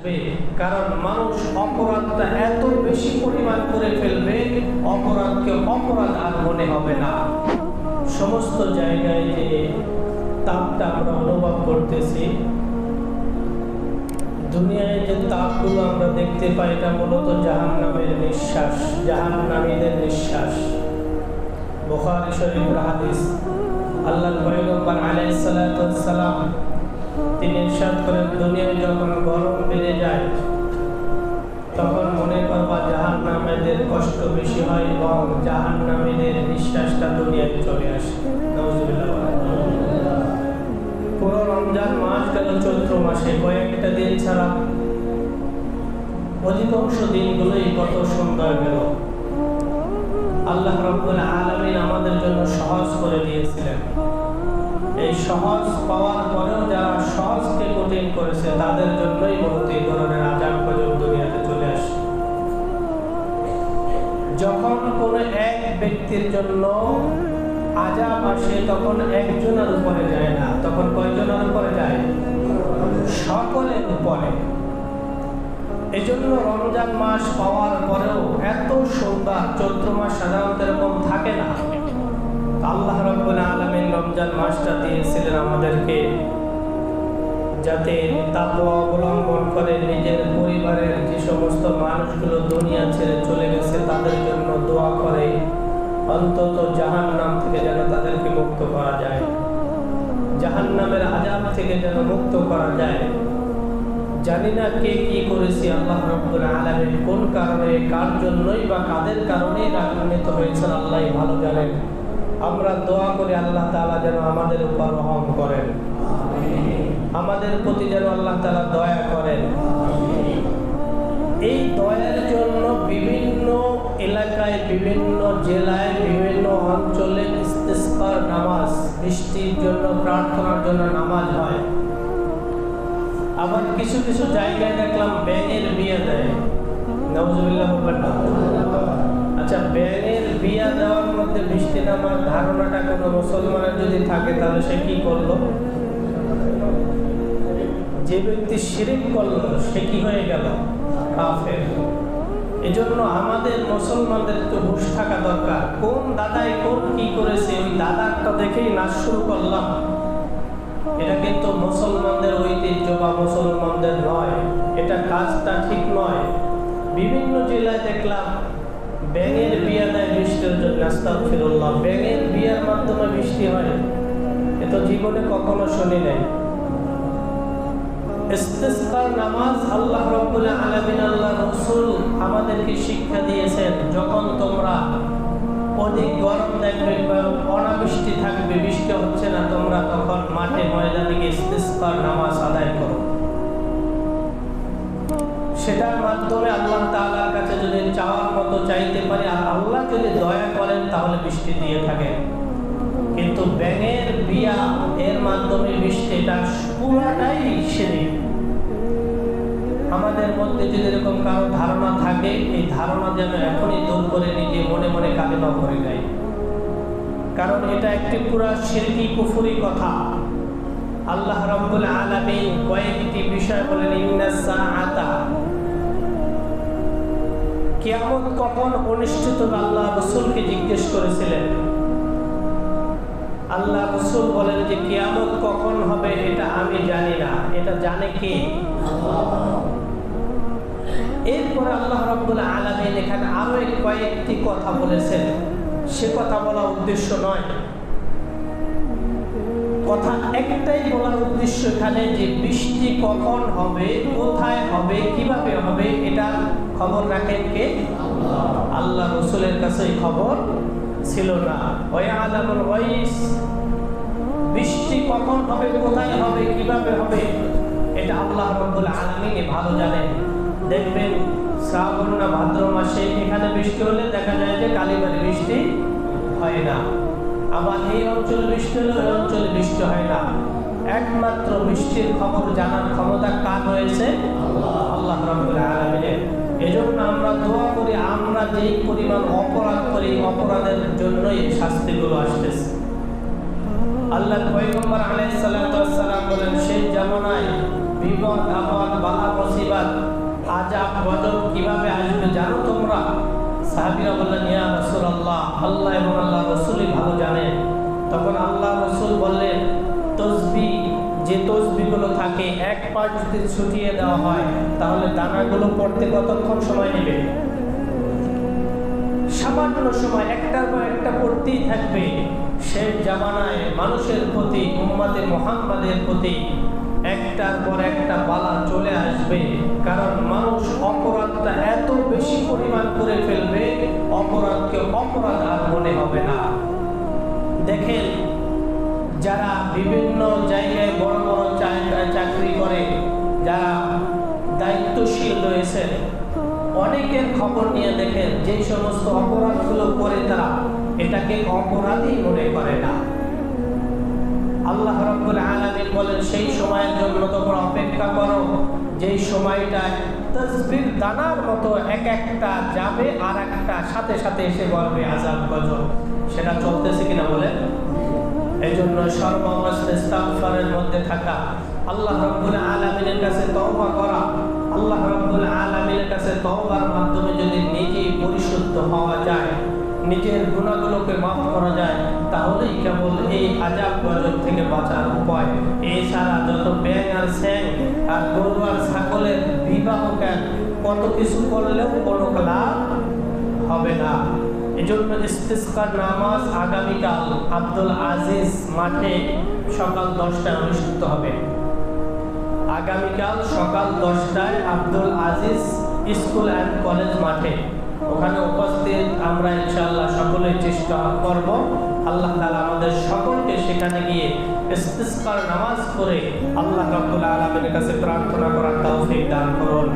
কারণ মানুষ অপরাধটা এত বেশি পরিমাণ করে ফেলবে, অপরাধকে অপরাধ আর মনে হবে না। সমস্ত জায়গায় যে তাপটা আমরা অনুভব করতেছি, দুনিয়ায় যে তাপগুলো আমরা দেখতে পাই, এটা মূলত জাহান নামের নিঃশ্বাস জাহান নামীদের নিঃশ্বাস। বোখারি শরীফের হাদিস আল্লাহ পয়গম্বর আলাইহিস ইরশাদ করেন দুনিয়ায় যখন গরম বেড়ে যায়, তখন মনে করবা জাহান নামেদের কষ্ট বেশি হয় এবং জাহান নামীদের নিঃশ্বাসটা দুনিয়ায় চলে আসে। পুরো রমজান মাস গেল চৈত্র মাসে। কয়েকটা দিন ছাড়া অধিকাংশ দিনগুলোই কত সুন্দর গেল। আল্লাহ রব্বুল আলামিন আমাদের জন্য সহজ করে দিয়েছিলেন। এই সহজ পাওয়ার পরেও যারা সহজকে কঠিন করেছে, তাদের জন্যই মূলত এই ধরনের আজাব গজব দুনিয়াতে চলে আসে। যখন কোন এক ব্যক্তির জন্য আজাব আসে, তখন একজনের উপরে যায় না, তখন কয়জনের উপরে যায়? সকলের উপরে। এই জন্য রমজান মাস পাওয়ার পরেও এত সুন্দর চৈত্র মাস সাধারণত এরকম থাকে না। আল্লাহ রব্বুল আলমিন রমজান মাসটা দিয়েছিলেন আমাদেরকে, যাতে তাকওয়া অবলম্বন করে নিজের পরিবারের যে সমস্ত মানুষগুলো দুনিয়া ছেড়ে চলে গেছে, তাদের জন্য দোয়া করে। অন্তত জাহান নাম থেকে যেন তাদেরকে মুক্ত করা যায়। জাহান নামের আজাব থেকে যেন মুক্ত করা যায়। জানি না কে কি করেছি আল্লাহ রব্বুল আলামিন, কোন কারণে, কার জন্যই বা কাদের কারণে রাগান্বিত হয়েছেন, আল্লাহ ভালো জানেন। আমরা দোয়া করি আল্লাহ তালা যেন আমাদের উপর রহম করেন। আমাদের প্রতি যেন আল্লাহ তাআলা দয়া করেন। এই দয়ার জন্য বিভিন্ন এলাকায়, বিভিন্ন জেলায়, বিভিন্ন অঞ্চলে নামাজ, বৃষ্টির জন্য, প্রার্থনার জন্য নামাজ হয়। আবার কিছু কিছু জায়গায় দেখলাম ব্যাঙের বিয়ে দেয়। নওয়াজুবিল্লাহ বলবেন না। আচ্ছা ব্যাঙের বিয়া দেওয়ার মধ্যে বৃষ্টি নামার ধারণাটা কোনো মুসলমানের যদি থাকে, তাহলে সে কি করল? যে ব্যক্তি শিরিক করল, সে কি হয়ে গেল? কাফের। এজন্য আমাদের মুসলমানদের একটু হুশ থাকা দরকার। কোন দাদাই কোন কি করেছে, ওই দাদারটা দেখেই নাচ শুরু করলাম। এটা কিন্তু মুসলমানদের ঐতিহ্য বা মুসলমানদের নয়। এটা কাজটা ঠিক নয়। বিভিন্ন জেলায় দেখলাম ব্যাঙের বিয়া দেয় বৃষ্টির জন্য আস্তাগফিরুল্লাহ ব্যাঙের বিয়ার মাধ্যমে বৃষ্টি হয়। এ তো জীবনে কখনো শুনি নাই। গরম দেখবে অনাবৃষ্টি থাকবে, বৃষ্টি হচ্ছে না, তোমরা তখন মাঠে নামাজ আদায় করো। সেটার মাধ্যমে আল্লাহ কাছে যদি মতো চাইতে পারি, আর আল্লাহ যদি দয়া করেন, তাহলে বৃষ্টি দিয়ে থাকেন কিন্তু ব্যাঙের বিয়া এর মাধ্যমে বৃষ্টি এটা পুরাটাই সেরে আমাদের মধ্যে যদি এরকম কারও ধারণা থাকে, এই ধারণা যেন এখনই দূর করে নিজে মনে মনে কালেমা করে নেয় কারণ এটা একটি পুরা শিরকি কুফুরি কথা। আল্লাহ রাব্বুল আলামিন কয়েকটি বিষয় বলেন ইন্নাস সাআতা কিয়ামত কখন অনুষ্ঠিত আল্লাহ রসুলকে জিজ্ঞেস করেছিলেন। আল্লাহ রসুল বলেন যে, কিয়ামত কখন হবে এটা আমি জানি না। এটা জানে কে? এরপরে আল্লাহ রব্বুল আলমিন এখানে আরও কয়েকটি কথা বলেছেন। সে কথা বলা উদ্দেশ্য নয়। কথা একটাই বলার উদ্দেশ্য এখানে যে বৃষ্টি কখন হবে, কোথায় হবে, কীভাবে হবে, এটা খবর রাখেন কে? আল্লাহ রসুলের কাছে খবর ছিল না। বৃষ্টি কখন হবে, কোথায় হবে, কীভাবে হবে, এটা আল্লাহ রব্বুল আলামিন ভালো জানেন। দেখবেন শ্রাবণ না ভাদ্র মাসে এখানে বৃষ্টি হলে দেখা যায় যে কালীবাড়ি বৃষ্টি হয় না। আবার এই অঞ্চলে বৃষ্টি হলে ওই অঞ্চলে বৃষ্টি হয় না। একমাত্র বৃষ্টির খবর জানার ক্ষমতা কার রয়েছে? আল্লাহ আলামিনের। এজন্য আমরা দোয়া করি, আমরা যেই পরিমাণ অপরাধ করি অপরাধের জন্যই শাস্তিগুলো আসতেছে। আল্লাহ পয়গম্বর সালাম বলেন সেই জামানায় বিপদ, আপদ, বাধা, মুসিবত আজাব গজব কীভাবে আসবে জানো তোমরা? সাহাবীরা বললেন, ইয়া রাসূলুল্লাহ, আল্লাহ এবং আল্লাহ রাসূলই ভালো জানেন তখন আল্লাহ রাসূল বললেন, তসবি, যে তসবিগুলো থাকে, এক পা যদি ছুটিয়ে দেওয়া হয়, তাহলে দানাগুলো পড়তে কতক্ষণ সময় নেবে? সামান্য সময়, একটার পর একটা পড়তেই থাকবে। শেষ জামানায় মানুষের প্রতি উম্মাদে মোহাম্মদের প্রতি একটার পর একটা বালা চলে আসবে। বিভিন্ন জায়গায় বড় বড় চাকরি করে, যারা দায়িত্বশীল রয়েছে। অনেকের খবর নিয়ে দেখেন, যে সমস্ত অপরাধগুলো করে তারা, এটাকে অপরাধই মনে করে না। আল্লাহ রাব্বুল আলামিন বলেন, সেই সময়ের জন্য তোমরা অপেক্ষা করো, যেই সময়টায় তসবির দানার মতো এক একটা যাবে আর একটা সাথে সাথে এসে বলবে আজাব গজব। সেটা চলতেছে কিনা বলেন? এই জন্য সর্বাবস্থা মধ্যে থাকা আল্লাহ রাব্বুল আলামিনের কাছে তওবা করা, আল্লাহ রাব্বুল আলামিনের কাছে তওবার মাধ্যমে যদি নিজেই পরিশুদ্ধ হওয়া যায়, নিজের গুণাগুলোকে মাফ করা যায়, তাহলেই কেবল এই আজাব গজব থেকে বাঁচার উপায়। এছাড়া যত ব্যাং আর স্যাং আর গরু আর ছাগলের বিবাহ কত কিছু করলেও কোনো লাভ হবে না। এজন্য ইস্তিসকার নামাজ আগামীকাল আব্দুল আজিজ মাঠে সকাল দশটায় অনুষ্ঠিত হবে। আগামীকাল সকাল দশটায় Abdul Aziz school and college মাঠে। ওখানে উপস্থিত আমরা ইনশাআল্লাহ সকলেই চেষ্টা করব। আল্লাহ তাআলা আমাদের সকলকে সেখানে গিয়ে ইস্তিসকার নামাজ পড়ে আল্লাহ রাব্বুল আলামিনের কাছে প্রার্থনা করার তৌফিক দান করুন।